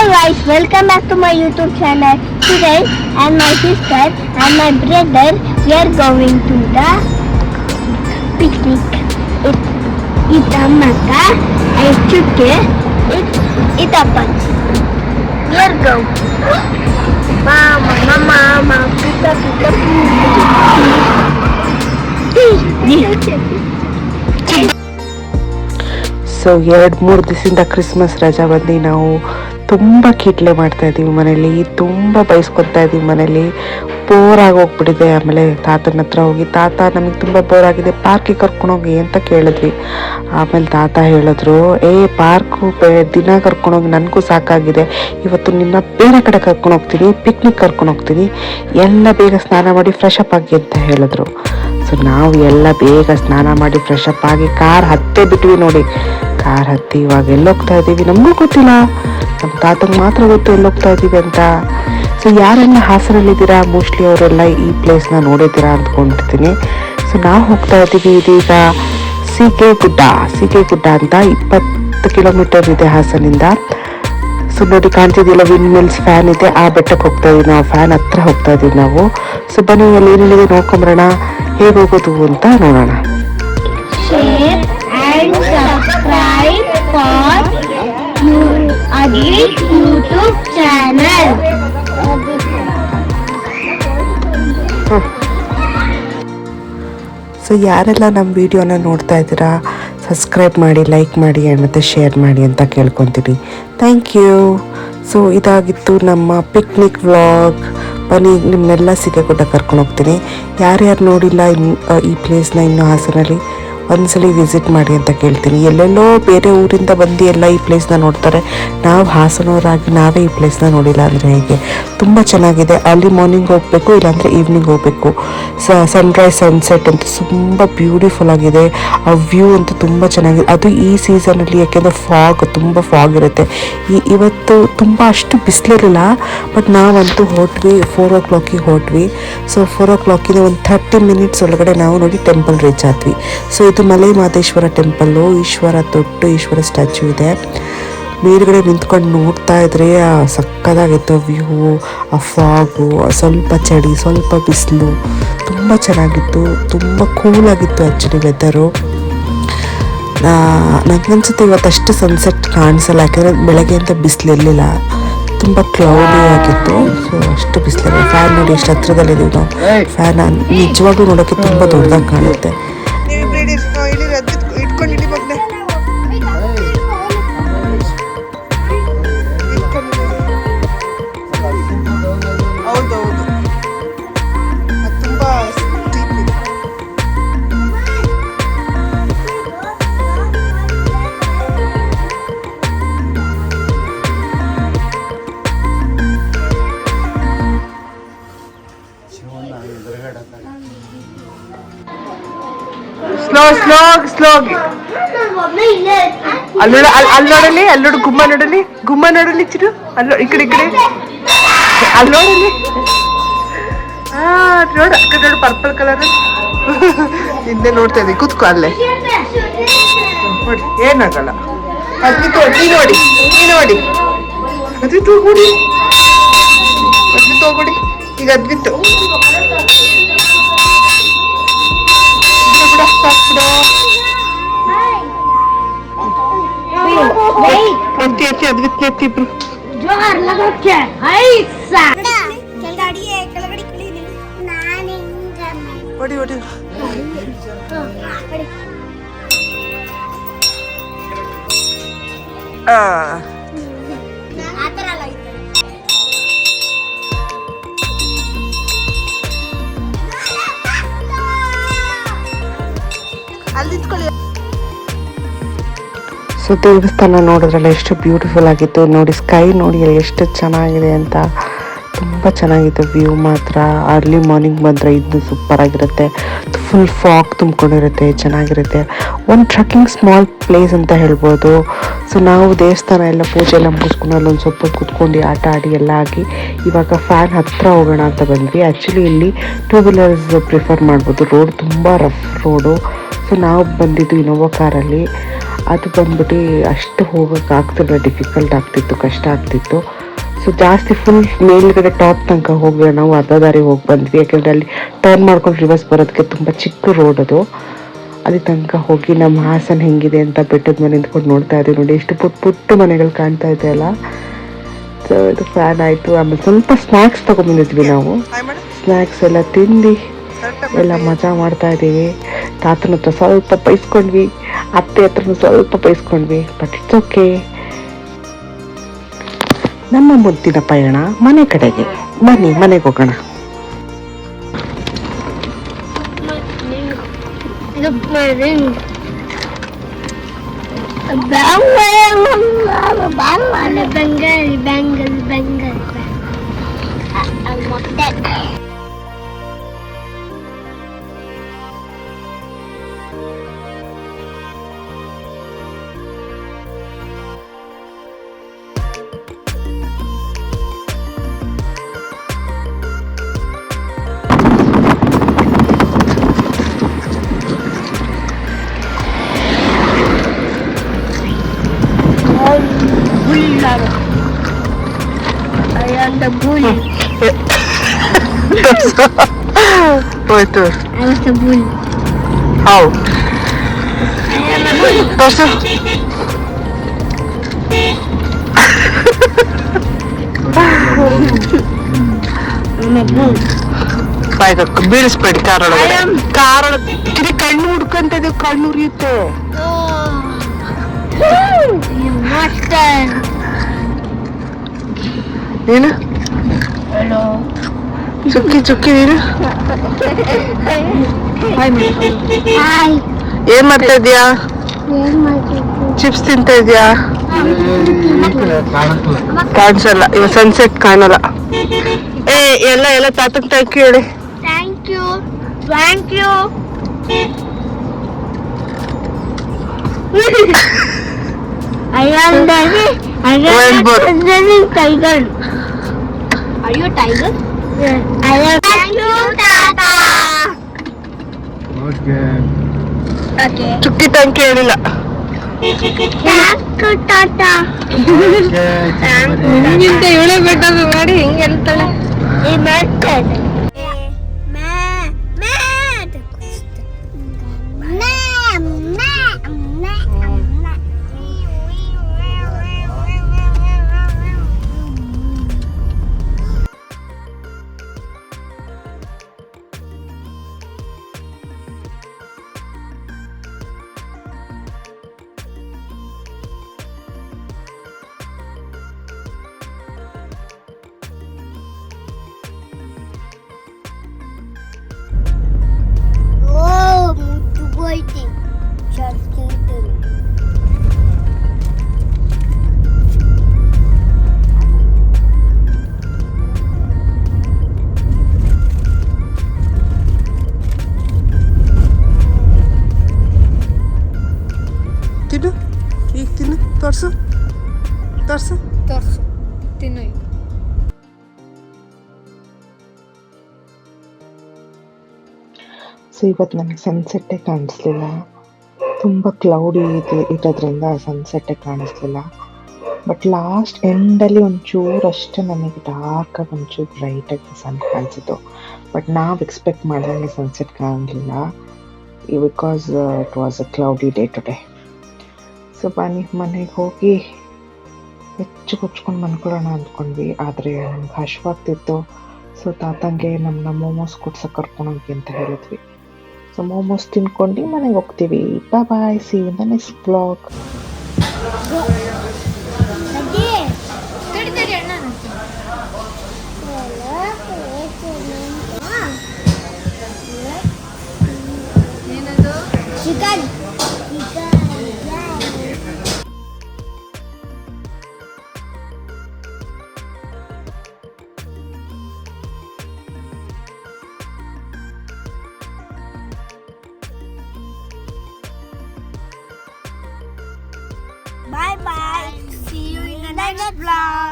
guys, welcome back to my YouTube channel. Today, and my sister and my brother, we are going to the picnic. It, it's Amaka, and Chukke, it, it happens. We are going. Mama, mama, mama, pika, pika, pika. So ಎರಡು ಮೂರು ದಿವಸದಿಂದ Christmas ರಜಾ ಬಂದು ನಾವು ತುಂಬ ಕಿಟ್ಲೆ ಮಾಡ್ತಾ ಇದ್ದೀವಿ ಮನೇಲಿ, ತುಂಬ ಬಯಸ್ಕೊತಾ ಇದ್ದೀವಿ ಮನೇಲಿ. ಬೋರ್ ಹೋಗ್ಬಿಟ್ಟಿದೆ ಆಮೇಲೆ ತಾತನ ಹತ್ರ ಹೋಗಿ, ತಾತ ನಮಗೆ ತುಂಬ ಬೋರ್ ಆಗಿದೆ. ಪಾರ್ಕಿಗೆ ಕರ್ಕೊಂಡೋಗಿ ಅಂತ ಕೇಳಿದ್ವಿ. ಆಮೇಲೆ ತಾತ ಹೇಳಿದ್ರು, ಏ ಪಾರ್ಕು ದಿನ ಕರ್ಕೊಂಡೋಗಿ ನನಗೂ ಸಾಕಾಗಿದೆ. ಇವತ್ತು ನಿನ್ನ ಬೇರೆ ಕಡೆ ಕರ್ಕೊಂಡು ಹೋಗ್ತೀನಿ ಪಿಕ್ನಿಕ್ ಕರ್ಕೊಂಡು ಹೋಗ್ತೀನಿ. ಎಲ್ಲ ಬೇಗ ಸ್ನಾನ ಮಾಡಿ ಫ್ರೆಶ್ ಅಪ್ ಆಗಿ ಅಂತ ಹೇಳಿದ್ರು. ಸೊ ನಾವು ಎಲ್ಲ ಬೇಗ ಸ್ನಾನ ಮಾಡಿ ಫ್ರೆಶ್ ಅಪ್ ಆಗಿ, ಕಾರ್ ಹತ್ತೇ ಬಿಟ್ವಿ ನೋಡಿ. ಕಾರ್ ಹತ್ತಿ ಇವಾಗ ಎಲ್ಲೋಗ್ತಾ ಇದ್ದೀವಿ ನಮಗೂ ಗೊತ್ತಿಲ್ಲ. ನಮ್ಮ ತಾತಂಗೆ ಮಾತ್ರ ಗೊತ್ತು ಎಲ್ಲೋಗ್ತಾ ಇದ್ದೀವಿ ಅಂತ. ಸೊ ಯಾರೆಲ್ಲ ಹಾಸನಲ್ಲಿದ್ದೀರಾ? ಮೋಸ್ಟ್ಲಿ ಅವರೆಲ್ಲ ಈ ಪ್ಲೇಸ್ನ ನೋಡಿದ್ದೀರಾ ಅಂದ್ಕೊಂಡಿರ್ತೀನಿ ಸೊ ನಾವು ಹೋಗ್ತಾ ಇದ್ದೀವಿ ಇದೀಗ ಸೀಗೆ ಗುಡ್ಡ. ಸೀಗೆ ಗುಡ್ಡ ಅಂತ ಇಪ್ಪತ್ತು ಕಿಲೋಮೀಟರ್ ಇದೆ ಹಾಸನಿಂದ. ಸೊ ನೋಡಿ ಕಾಣ್ತಿದ್ದಿಲ್ಲ ವಿಂಡ್ ಮಿಲ್ಸ್ ಫ್ಯಾನ್ ಇದೆ. ಆ ಬೆಟ್ಟಕ್ಕೆ ಹೋಗ್ತಾ ಇದೀವಿ ನಾವು. ಫ್ಯಾನ್ ಹತ್ರ ಹೋಗ್ತಾ ಇದೀವಿ ನಾವು. ಸೊ ಬನ್ನಿ, ಅಲ್ಲಿ ಏನೇನಿದೆ ನೋಡ್ಕೊಂಬರೋಣ. ಹೇಗೆ ಹೋಗೋದು ಅಂತ ನೋಡೋಣ. YouTube. ಸೊ ಯಾರೆಲ್ಲ ನಮ್ಮ ವಿಡಿಯೋನ ನೋಡ್ತಾ ಇದ್ದೀರಾ ಸಬ್ಸ್ಕ್ರೈಬ್ ಮಾಡಿ ಲೈಕ್ ಮಾಡಿ, ಮತ್ತು ಶೇರ್ ಮಾಡಿ ಅಂತ ಕೇಳ್ಕೊತೀನಿ ಥ್ಯಾಂಕ್ ಯು ಸೊ ಇದಾಗಿತ್ತು ನಮ್ಮ ಪಿಕ್ನಿಕ್ ವ್ಲಾಗ್ ಬನ್ನಿ ನಿಮ್ಮನ್ನೆಲ್ಲ ಸಿಗಗುಡ್ಡ ಕರ್ಕೊಂಡು ಹೋಗ್ತೀನಿ ಯಾರ್ಯಾರು ನೋಡಿಲ್ಲ ಈ ಪ್ಲೇಸ್ನ ಇನ್ನು ಹಾಸನಲ್ಲಿ ಒಂದ್ಸಲಿ ವಿಸಿಟ್ ಮಾಡಿ ಅಂತ ಕೇಳ್ತೀನಿ. ಎಲ್ಲೆಲ್ಲೋ ಬೇರೆ ಊರಿಂದ ಬಂದು ಎಲ್ಲ ಈ ಪ್ಲೇಸ್ನ ನೋಡ್ತಾರೆ. ನಾವು ಹಾಸನವರಾಗಿ ನಾವೇ ಈ ಪ್ಲೇಸ್ನ ನೋಡಿಲ್ಲ ಅಂದರೆ ಹೇಗೆ? ತುಂಬ ಚೆನ್ನಾಗಿದೆ. ಅಲ್ಲಿ ಮಾರ್ನಿಂಗ್ ಹೋಗಬೇಕು, ಇಲ್ಲಾಂದರೆ ಈವ್ನಿಂಗ್ ಹೋಗಬೇಕು. ಸನ್ರೈಸ್ ಸನ್ಸೆಟ್ ಅಂತ ತುಂಬ ಬ್ಯೂಟಿಫುಲ್ ಆಗಿದೆ. ಆ ವ್ಯೂ ಅಂತೂ ತುಂಬ ಚೆನ್ನಾಗಿದೆ. ಅದು ಈ ಸೀಸನಲ್ಲಿ ಯಾಕೆಂದರೆ ಫಾಗ್ ತುಂಬ ಫಾಗ್ ಇರುತ್ತೆ. ಈ, ಇವತ್ತು ತುಂಬ ಅಷ್ಟು ಬಿಸಿಲಿರಲಿಲ್ಲ ಬಟ್ ನಾವಂತೂ ಹೊರಟ್ವಿ ಫೋರ್ ಓ ಕ್ಲಾಕಿಗೆ ಹೊರಟ್ವಿ ಸೊ ಫೋರ್ ಓ ಕ್ಲಾಕಿಂದ ಒಂದು ಥರ್ಟಿ ಮಿನಿಟ್ಸ್ ಒಳಗಡೆ ನಾವು ನೋಡಿ ಟೆಂಪಲ್ ರೀಚ್ ಆದ್ವಿ. ಸೊ ಇದು ಮಲೆ ಮಾದೇಶ್ವರ ಟೆಂಪಲ್ಲು ಈಶ್ವರ ದೊಡ್ಡ ಈಶ್ವರ ಸ್ಟ್ಯಾಚ್ಯೂ ಇದೆ. ಮೇಲ್ಗಡೆ ನಿಂತ್ಕೊಂಡು ನೋಡ್ತಾ ಇದ್ರೆ ಸಕ್ಕದಾಗಿತ್ತು ವ್ಯೂ ಆ ಫಾಗು ಸ್ವಲ್ಪ ಚಳಿ ಸ್ವಲ್ಪ ಬಿಸಿಲು. ತುಂಬ ಚೆನ್ನಾಗಿತ್ತು ತುಂಬ ಕೂಲಾಗಿತ್ತು ಆ್ಯಕ್ಚುಲಿ ವೆದರು ನನಗನ್ಸುತ್ತೆ ಇವತ್ತಷ್ಟು ಸನ್ಸೆಟ್ ಕಾಣಿಸಲ್ಲ ಯಾಕಂದರೆ ಬೆಳಗ್ಗೆ ಅಂತ ಬಿಸಿಲಿರಲಿಲ್ಲ ತುಂಬ ಕ್ಲೌಡಿ ಆಗಿತ್ತು ಸೊ ಅಷ್ಟು ಬಿಸಿಲಿಲ್ಲ ಫ್ಯಾನ್ ನೋಡಿ ಎಷ್ಟು ಹತ್ರದಲ್ಲಿದ್ದೀವಿ ನಾವು. ಫ್ಯಾನ್ ನಿಜವಾಗ್ಲೂ ನೋಡೋಕ್ಕೆ ತುಂಬ ದೊಡ್ಡದಾಗಿ ಕಾಣುತ್ತೆ. Slow slow slow. ಅಲ್ಲಿ ನೋಡ, ಅಲ್ಲಿ ನೋಡಲಿ, ಅಲ್ಲಿ ನೋಡು, ಗುಮ್ಮ ನೋಡಲಿ ಗುಮ್ಮ ನೋಡಲಿ ಚಿರು ಅಲ್ಲಿ ಈ ಕಡೆ ಈ ಕಡೆ. ಅಲ್ಲಿ ನೋಡಲಿ. ನೋಡು, ಅಕ್ಕ ನೋಡು ಪರ್ಪಲ್ ಕಲರ್ ಹಿಂದೆ ನೋಡ್ತಾ ಇದ್ದೀವಿ ಕೂತ್ಕೋ ಅಲ್ಲೇ. ನೋಡಿ ಏನಾಗಲ್ಲ ಅದ್ವಿತ್ತು ತೋಡಿ ನೋಡಿ, ನೀ ನೋಡಿ. ಅದ್ವಿತ್ತು ತೋಗುಡಿ ಅದ್ವಿತ್ತು ಹೋಗ್ಬಿಡಿ Tigadito. ഓടി ഓടി ആ ಸೊ ದೇವಸ್ಥಾನ ನೋಡಿದ್ರಲ್ಲ ಎಷ್ಟು ಬ್ಯೂಟಿಫುಲ್ ಆಗಿತ್ತು. ನೋಡಿ ಸ್ಕೈ ನೋಡಿ ಎಷ್ಟು ಚೆನ್ನಾಗಿದೆ ಅಂತ. ತುಂಬ ಚೆನ್ನಾಗಿತ್ತು ವ್ಯೂ ಮಾತ್ರ. ಅರ್ಲಿ ಮಾರ್ನಿಂಗ್ ಬಂದರೆ ಇದು ಸೂಪರ್ ಆಗಿರುತ್ತೆ. ಫುಲ್ ಫಾಗ್ ತುಂಬ್ಕೊಂಡಿರುತ್ತೆ, ಚೆನ್ನಾಗಿರುತ್ತೆ. ಒಂದು ಟ್ರಕ್ಕಿಂಗ್ ಸ್ಮಾಲ್ ಪ್ಲೇಸ್ ಅಂತ ಹೇಳ್ಬೋದು. ಸೊ ನಾವು ದೇವಸ್ಥಾನ ಎಲ್ಲ ಪೂಜೆ ಎಲ್ಲ ಮುಗಿಸ್ಕೊಂಡು ಅಲ್ಲೊಂದು ಸ್ವಲ್ಪ ಕುತ್ಕೊಂಡು ಆಟ ಆಡಿ ಎಲ್ಲ ಆಗಿ ಇವಾಗ ಫ್ಯಾನ್ ಹತ್ರ ಹೋಗೋಣ ಅಂತ ಬಂದ್ವಿ. ಆ್ಯಕ್ಚುಲಿ ಇಲ್ಲಿ ಟೂ ವೀಲರ್ಸ್ ಪ್ರಿಫರ್ ಮಾಡ್ಬೋದು. ರೋಡ್ ತುಂಬ ರಫ್ ರೋಡು ಸೊ ನಾವು ಬಂದಿದ್ದು ಇನೋವಾ ಕಾರಲ್ಲಿ ಅದು ಬಂದ್ಬಿಟ್ಟು ಅಷ್ಟು ಹೋಗೋಕ್ಕಾಗ್ತಿಲ್ಲ ಡಿಫಿಕಲ್ಟ್ ಆಗ್ತಿತ್ತು ಕಷ್ಟ ಆಗ್ತಿತ್ತು. ಸೊ ಜಾಸ್ತಿ ಫುಲ್ ಮೇಲ್ಗಡೆ ಟಾಪ್ ತನಕ ಹೋಗಿ ನಾವು ಅರ್ಧ ದಾರಿ ಹೋಗಿ ಬಂದ್ವಿ. ಯಾಕೆಂದರೆ ಅಲ್ಲಿ ಟರ್ನ್ ಮಾಡ್ಕೊಂಡು ರಿವರ್ಸ್ ಬರೋದಕ್ಕೆ ತುಂಬ ಚಿಕ್ಕ ರೋಡ್ ಅದು. ಅಲ್ಲಿ ತನಕ ಹೋಗಿ ನಮ್ಮ ಹಾಸನ ಹೆಂಗಿದೆ ಅಂತ ಬೆಟ್ಟದ ಮೇಲೆ ನಿಂತ್ಕೊಂಡು ನೋಡ್ತಾ ಇದ್ದೀವಿ ನೋಡಿ. ಎಷ್ಟು ಪುಟ್ಟ ಪುಟ್ಟ ಮನೆಗಳು ಕಾಣ್ತಾ ಇದೆ ಅಲ್ಲ. ಸೊ ಇದು ಫ್ಯಾನ್ ಆಯಿತು. ಆಮೇಲೆ ಸ್ವಲ್ಪ ಸ್ನ್ಯಾಕ್ಸ್ ತೊಗೊಂಬಂದಿದ್ವಿ ನಾವು. ಸ್ನ್ಯಾಕ್ಸ್ ಎಲ್ಲ ತಿಂದು ಎಲ್ಲ ಮಜಾ ಮಾಡ್ತಾ ಇದ್ದೀವಿ. ತಾತನ ಹತ್ರ ಸ್ವಲ್ಪ ಬೈಸ್ಕೊಂಡ್ವಿ. ಅತ್ತೆ ಹತ್ರನೂ ಸ್ವಲ್ಪ ಬೈಸ್ಕೊಂಡ್ವಿ ಬಟ್ ಇಟ್ಸ್ ಓಕೆ ನಮ್ಮ ಮುದ್ದಿನ ಪಯಣ ಮನೆ ಕಡೆಗೆ. ಬನ್ನಿ, ಮನೆಗೆ ಹೋಗೋಣ. ಬೆಂಗಲ್ ಬೆಂಗಲ್ ring. ಹೋಯ್ತು I was the bull. How I am a bull. ತೋರ್ಸು I'm a bull. ಬಾಯ್ಗ ಬೀಳಿಸ್ಬೇಡಿ ಕಾರೊಳಗಡೆ I am- ಕಾರೊಳಗೆ ಇದು ಕಣ್ಣು ಹುಡ್ಕಂತ ಇದು ಕಣ್ಣು ಉರಿಯುತ್ತೆ Oh. you monster. ನೀನು Hello. ಚುಕ್ಕಿ ಚುಕ್ಕಿ ನೀನು Hi. ಏನ್ ಮಾಡ್ತಾ ಇದೀಯಾ ಏನ್ ಮಾಡ್ತಿದ್ದೆ? ಚಿಪ್ಸ್ ತಿಂತಾ ಇದೀಯಾ ಕಾಣಿಸಲ್ಲ ಇವ ಸನ್ಸೆಟ್ ಕಾಣಲ್ಲ ಏ ಎಲ್ಲ ಎಲ್ಲ ತಾತಕ್ ಥ್ಯಾಂಕ್ ಯು ಹೇಳಿ Thank you. Thank you. I am the I I am. Thank you, Tata. Okay. Chukki thank you ಹೇಳಿಲ್ಲ Thank you, Tata. ನಿಮ್ಗಿಂತ ಇವಳೇ ಬೇಕಾದ್ರೆ ಮಾಡಿ ಹೆಂಗ್ ಹೇಳ್ತಾಳೆ He melted. Oh, ಸೊ ಇವತ್ತು ನನಗೆ ಸನ್ಸೆಟ್ಟೇ ಕಾಣಿಸ್ಲಿಲ್ಲ. ತುಂಬ ಕ್ಲೌಡಿ ಇದೆ ಇರೋದ್ರಿಂದ ಸನ್ಸೆಟ್ಟೇ ಕಾಣಿಸ್ಲಿಲ್ಲ. ಬಟ್ ಲಾಸ್ಟ್ ಎಂಡಲ್ಲಿ ಒಂಚೂರು ಅಷ್ಟೇ ನನಗೆ ಡಾರ್ಕಾಗಿ ಒಂಚೂರು ಬ್ರೈಟಾಗಿ ಸನ್ ಕಾಣಿಸಿತು. ಬಟ್ ನಾವು ಎಕ್ಸ್ಪೆಕ್ಟ್ ಮಾಡಿದಂಗೆ ಸನ್ಸೆಟ್ ಕಾಣಲಿಲ್ಲ. Because it was a cloudy day today so ಬನ್ನಿ ಮನೆಗೆ ಹೋಗಿ ಹೆಚ್ಚು ಕುಚ್ಕೊಂಡು ಮನ್ಕೊಳ್ಳೋಣ ಅಂದ್ಕೊಂಡ್ವಿ. ಆದರೆ ನಮ್ಗೆ ಹಶ್ವಾಗ್ತಿತ್ತು. ಸೊ ತಾತಂಗೆ ನಮ್ಮನ್ನ ಮೋಮೋಸ್ ಕೊಡ್ಸಕ್ಕೆ ಕರ್ಕೊಂಡೋಗಿ ಅಂತ ಹೇಳಿದ್ವಿ. ಸೊ ಮೋಮೋಸ್ ತಿನ್ಕೊಂಡು ಮನೆಗೆ ಹೋಗ್ತೀವಿ bye see in the next blog Chicken. Bye bye. See you in the next vlog.